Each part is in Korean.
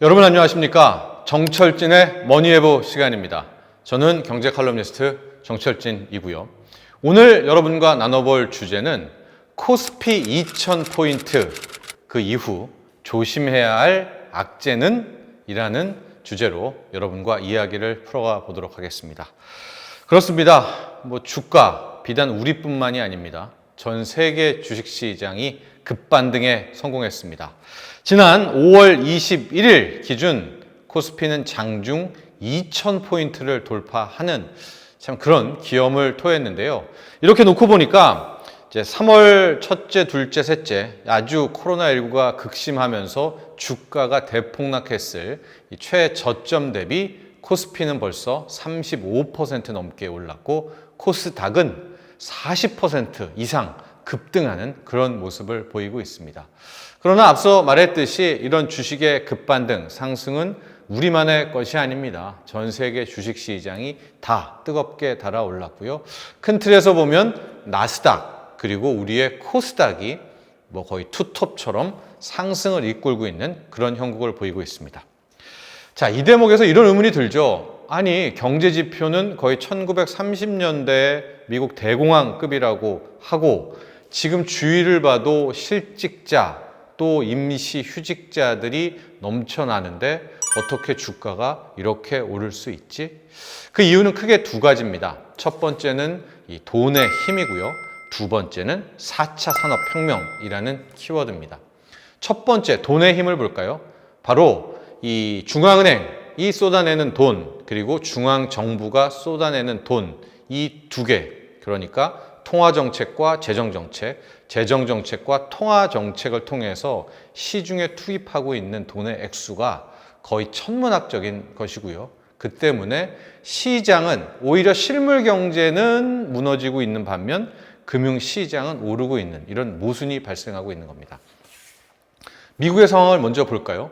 여러분 안녕하십니까? 정철진의 머니에보 시간입니다. 저는 경제 칼럼니스트 정철진이고요. 오늘 여러분과 나눠볼 주제는 코스피 2000 포인트 그 이후 조심해야 할 악재는 이라는 주제로 여러분과 이야기를 풀어가 보도록 하겠습니다. 그렇습니다. 뭐 주가 비단 우리뿐만이 아닙니다. 전 세계 주식시장이 급반등에 성공했습니다. 지난 5월 21일 기준 코스피는 장중 2000포인트를 돌파하는 참 그런 기염을 토했는데요. 이렇게 놓고 보니까 이제 3월 첫째, 둘째, 셋째 아주 코로나19가 극심하면서 주가가 대폭락했을 이 최저점 대비 코스피는 벌써 35% 넘게 올랐고 코스닥은 40% 이상 급등하는 그런 모습을 보이고 있습니다. 그러나 앞서 말했듯이 이런 주식의 급반등, 상승은 우리만의 것이 아닙니다. 전 세계 주식 시장이 다 뜨겁게 달아올랐고요. 큰 틀에서 보면 나스닥 그리고 우리의 코스닥이 뭐 거의 투톱처럼 상승을 이끌고 있는 그런 형국을 보이고 있습니다. 자, 이 대목에서 이런 의문이 들죠. 아니, 경제 지표는 거의 1930년대 미국 대공황급이라고 하고 지금 주위를 봐도 실직자 또 임시 휴직자들이 넘쳐나는데 어떻게 주가가 이렇게 오를 수 있지? 그 이유는 크게 두 가지입니다. 첫 번째는 이 돈의 힘이고요. 두 번째는 4차 산업혁명이라는 키워드입니다. 첫 번째, 돈의 힘을 볼까요? 바로 이 중앙은행 이 쏟아내는 돈, 그리고 중앙 정부가 쏟아내는 돈, 이 두 개. 그러니까 통화 정책과 재정 정책, 재정 정책과 통화 정책을 통해서 시중에 투입하고 있는 돈의 액수가 거의 천문학적인 것이고요. 그 때문에 시장은 오히려 실물 경제는 무너지고 있는 반면 금융 시장은 오르고 있는 이런 모순이 발생하고 있는 겁니다. 미국의 상황을 먼저 볼까요?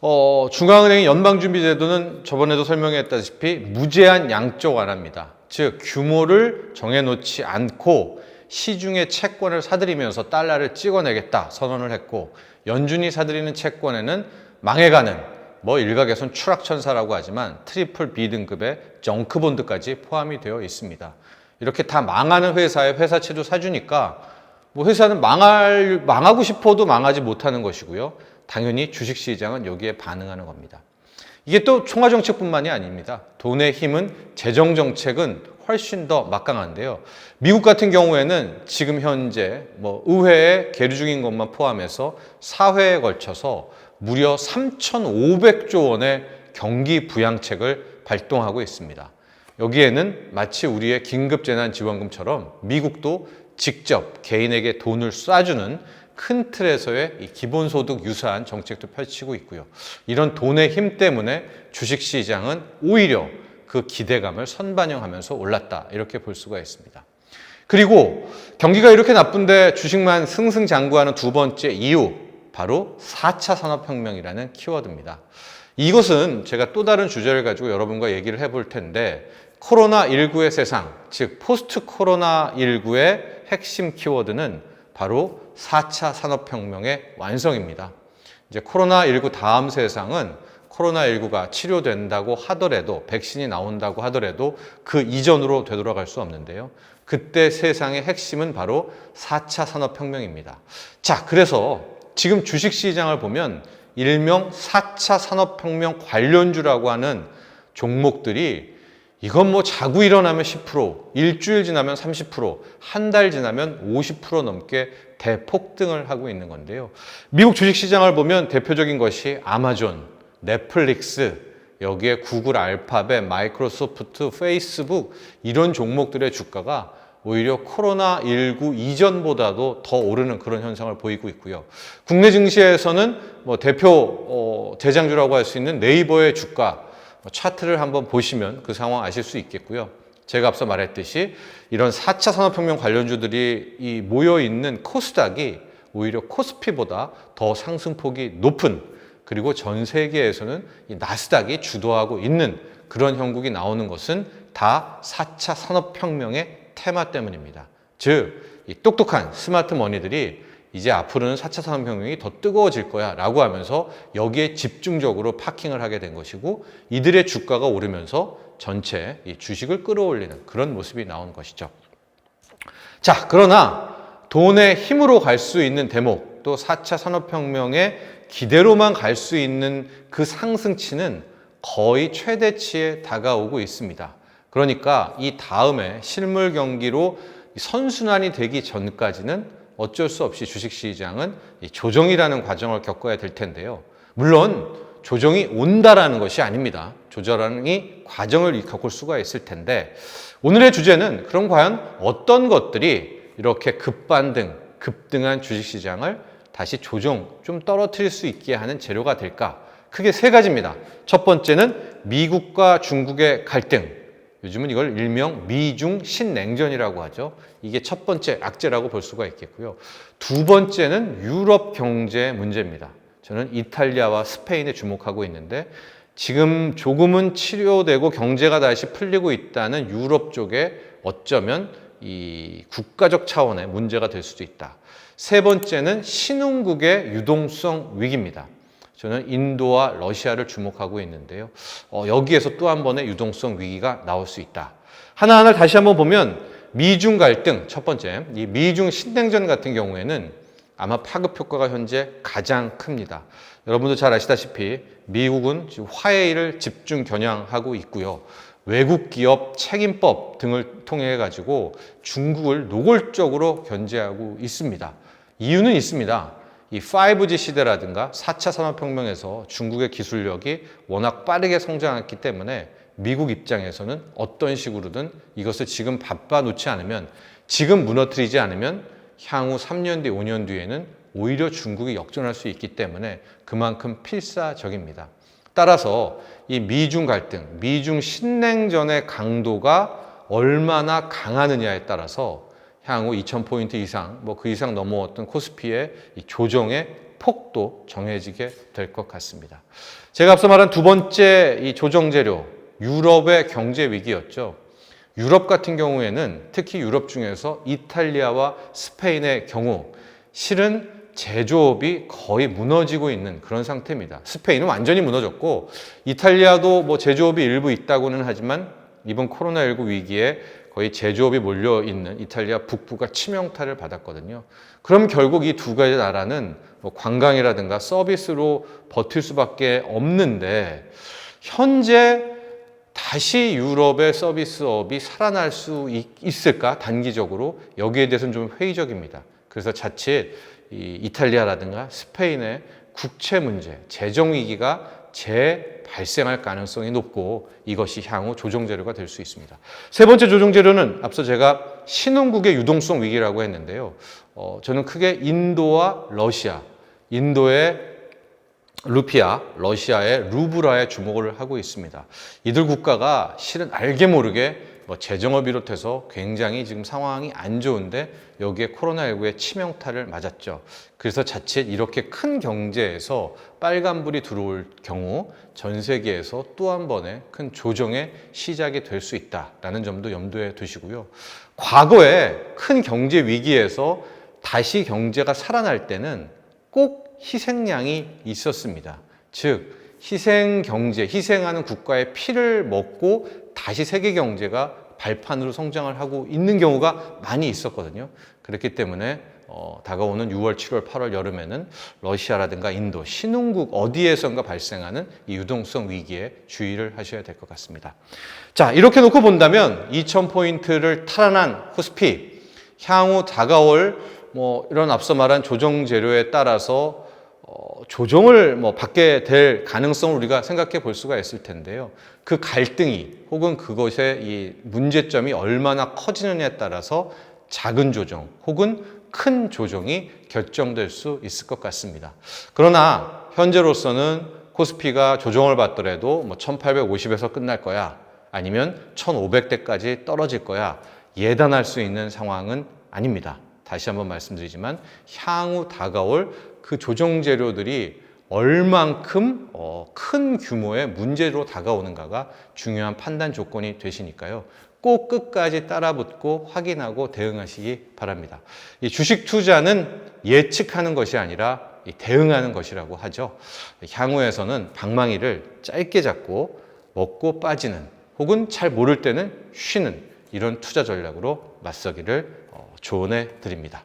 어, 중앙은행의 연방준비제도는 저번에도 설명했다시피 무제한 양적 완화입니다. 즉 규모를 정해놓지 않고 시중의 채권을 사들이면서 달러를 찍어내겠다 선언을 했고 연준이 사들이는 채권에는 망해가는 뭐 일각에선 추락천사라고 하지만 트리플 B 등급의 정크본드까지 포함이 되어 있습니다. 이렇게 다 망하는 회사의 회사채도 사주니까 뭐 회사는 망할 망하고 싶어도 망하지 못하는 것이고요. 당연히 주식시장은 여기에 반응하는 겁니다. 이게 또 총화정책뿐만이 아닙니다. 돈의 힘은 재정정책은 훨씬 더 막강한데요. 미국 같은 경우에는 지금 현재 뭐 의회에 계류 중인 것만 포함해서 4회에 걸쳐서 무려 3,500조 원의 경기 부양책을 발동하고 있습니다. 여기에는 마치 우리의 긴급재난지원금처럼 미국도 직접 개인에게 돈을 쏴주는 큰 틀에서의 이 기본소득 유사한 정책도 펼치고 있고요. 이런 돈의 힘 때문에 주식시장은 오히려 그 기대감을 선반영하면서 올랐다. 이렇게 볼 수가 있습니다. 그리고 경기가 이렇게 나쁜데 주식만 승승장구하는 두 번째 이유, 바로 4차 산업혁명이라는 키워드입니다. 이것은 제가 또 다른 주제를 가지고 여러분과 얘기를 해볼 텐데, 코로나19의 세상, 즉, 포스트 코로나19의 핵심 키워드는 바로 4차 산업혁명의 완성입니다. 이제 코로나19 다음 세상은 코로나19가 치료된다고 하더라도, 백신이 나온다고 하더라도 그 이전으로 되돌아갈 수 없는데요. 그때 세상의 핵심은 바로 4차 산업혁명입니다. 자, 그래서 지금 주식시장을 보면 일명 4차 산업혁명 관련주라고 하는 종목들이 이건 뭐 자고 일어나면 10%, 일주일 지나면 30%, 한 달 지나면 50% 넘게 대폭등을 하고 있는 건데요. 미국 주식 시장을 보면 대표적인 것이 아마존, 넷플릭스, 여기에 구글, 알파벳, 마이크로소프트, 페이스북 이런 종목들의 주가가 오히려 코로나19 이전보다도 더 오르는 그런 현상을 보이고 있고요. 국내 증시에서는 뭐 대표 어, 대장주라고 할 수 있는 네이버의 주가 뭐 차트를 한번 보시면 그 상황 아실 수 있겠고요. 제가 앞서 말했듯이 이런 4차 산업혁명 관련주들이 이 모여 있는 코스닥이 오히려 코스피보다 더 상승폭이 높은 그리고 전 세계에서는 이 나스닥이 주도하고 있는 그런 형국이 나오는 것은 다 4차 산업혁명의 테마 때문입니다. 즉, 이 똑똑한 스마트 머니들이 이제 앞으로는 4차 산업혁명이 더 뜨거워질 거야 라고 하면서 여기에 집중적으로 파킹을 하게 된 것이고 이들의 주가가 오르면서 전체 이 주식을 끌어올리는 그런 모습이 나온 것이죠. 자, 그러나 돈의 힘으로 갈 수 있는 대목, 또 4차 산업혁명의 기대로만 갈 수 있는 그 상승치는 거의 최대치에 다가오고 있습니다. 그러니까 이 다음에 실물 경기로 선순환이 되기 전까지는 어쩔 수 없이 주식시장은 이 조정이라는 과정을 겪어야 될 텐데요. 물론 조정이 온다라는 것이 아닙니다. 조정이 과정을 겪을 수가 있을 텐데 오늘의 주제는 그럼 과연 어떤 것들이 이렇게 급반등, 급등한 주식시장을 다시 조정, 좀 떨어뜨릴 수 있게 하는 재료가 될까? 크게 세 가지입니다. 첫 번째는 미국과 중국의 갈등. 요즘은 이걸 일명 미중 신냉전이라고 하죠. 이게 첫 번째 악재라고 볼 수가 있겠고요. 두 번째는 유럽 경제 문제입니다. 저는 이탈리아와 스페인에 주목하고 있는데 지금 조금은 치료되고 경제가 다시 풀리고 있다는 유럽 쪽에 어쩌면 이 국가적 차원의 문제가 될 수도 있다. 세 번째는 신흥국의 유동성 위기입니다. 저는 인도와 러시아를 주목하고 있는데요. 어, 여기에서 또 한 번의 유동성 위기가 나올 수 있다. 하나하나 다시 한번 보면 미중 갈등 첫 번째, 이 미중 신냉전 같은 경우에는 아마 파급 효과가 현재 가장 큽니다. 여러분도 잘 아시다시피 미국은 화해를 집중 겨냥하고 있고요. 외국 기업 책임법 등을 통해 가지고 중국을 노골적으로 견제하고 있습니다. 이유는 있습니다. 이 5G 시대라든가 4차 산업혁명에서 중국의 기술력이 워낙 빠르게 성장했기 때문에 미국 입장에서는 어떤 식으로든 이것을 지금 바빠 놓지 않으면 지금 무너뜨리지 않으면 향후 3년 뒤, 5년 뒤에는 오히려 중국이 역전할 수 있기 때문에 그만큼 필사적입니다. 따라서 이 미중 갈등, 미중 신냉전의 강도가 얼마나 강하느냐에 따라서 향후 2,000포인트 이상, 뭐 그 이상 넘어왔던 코스피의 이 조정의 폭도 정해지게 될 것 같습니다. 제가 앞서 말한 두 번째 이 조정 재료, 유럽의 경제 위기였죠. 유럽 같은 경우에는 특히 유럽 중에서 이탈리아와 스페인의 경우 실은 제조업이 거의 무너지고 있는 그런 상태입니다. 스페인은 완전히 무너졌고 이탈리아도 뭐 제조업이 일부 있다고는 하지만 이번 코로나19 위기에 거의 제조업이 몰려 있는 이탈리아 북부가 치명타를 받았거든요. 그럼 결국 이 두 가지 나라는 뭐 관광이라든가 서비스로 버틸 수밖에 없는데 현재 다시 유럽의 서비스업이 살아날 수 있, 을까 단기적으로 여기에 대해서는 좀 회의적입니다. 그래서 자칫 이 이탈리아라든가 스페인의 국채 문제, 재정 위기가 재발생할 가능성이 높고 이것이 향후 조정 재료가 될 수 있습니다. 세 번째 조정 재료는 앞서 제가 신흥국의 유동성 위기라고 했는데요. 어, 저는 크게 인도와 러시아, 인도의 루피아, 러시아의 루브라에 주목을 하고 있습니다. 이들 국가가 실은 알게 모르게 뭐 재정을 비롯해서 굉장히 지금 상황이 안 좋은데 여기에 코로나19의 치명타를 맞았죠. 그래서 자칫 이렇게 큰 경제에서 빨간불이 들어올 경우 전 세계에서 또 한 번의 큰 조정의 시작이 될 수 있다라는 점도 염두에 두시고요. 과거에 큰 경제 위기에서 다시 경제가 살아날 때는 꼭 희생양이 있었습니다. 즉, 희생 경제, 희생하는 국가의 피를 먹고 다시 세계 경제가 발판으로 성장을 하고 있는 경우가 많이 있었거든요. 그렇기 때문에 어, 다가오는 6월, 7월, 8월 여름에는 러시아라든가 인도, 신흥국 어디에선가 발생하는 이 유동성 위기에 주의를 하셔야 될 것 같습니다. 자, 이렇게 놓고 본다면 2,000포인트를 탈환한 코스피, 향후 다가올 뭐 이런 앞서 말한 조정 재료에 따라서 어, 조정을 뭐 받게 될 가능성을 우리가 생각해 볼 수가 있을 텐데요. 그 갈등이 혹은 그것의 이 문제점이 얼마나 커지느냐에 따라서 작은 조정 혹은 큰 조정이 결정될 수 있을 것 같습니다. 그러나 현재로서는 코스피가 조정을 받더라도 뭐 1850에서 끝날 거야 아니면 1500대까지 떨어질 거야 예단할 수 있는 상황은 아닙니다. 다시 한번 말씀드리지만 향후 다가올 그 조정 재료들이 얼만큼 어, 큰 규모의 문제로 다가오는가가 중요한 판단 조건이 되시니까요. 꼭 끝까지 따라붙고 확인하고 대응하시기 바랍니다. 이 주식 투자는 예측하는 것이 아니라 이 대응하는 것이라고 하죠. 향후에서는 방망이를 짧게 잡고 먹고 빠지는 혹은 잘 모를 때는 쉬는 이런 투자 전략으로 맞서기를 어, 조언해 드립니다.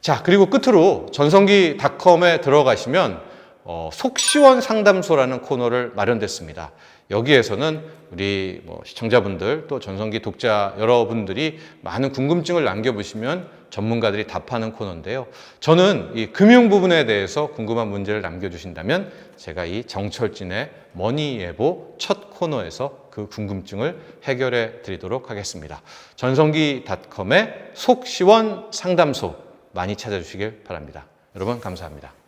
자, 그리고 끝으로 전성기닷컴에 들어가시면 어, 속시원 상담소라는 코너를 마련됐습니다. 여기에서는 우리 뭐 시청자분들 또 전성기 독자 여러분들이 많은 궁금증을 남겨보시면 전문가들이 답하는 코너인데요. 저는 이 금융 부분에 대해서 궁금한 문제를 남겨주신다면 제가 이 정철진의 머니예보 첫 코너에서 그 궁금증을 해결해 드리도록 하겠습니다. 전성기닷컴의 속시원 상담소 많이 찾아주시길 바랍니다. 여러분 감사합니다.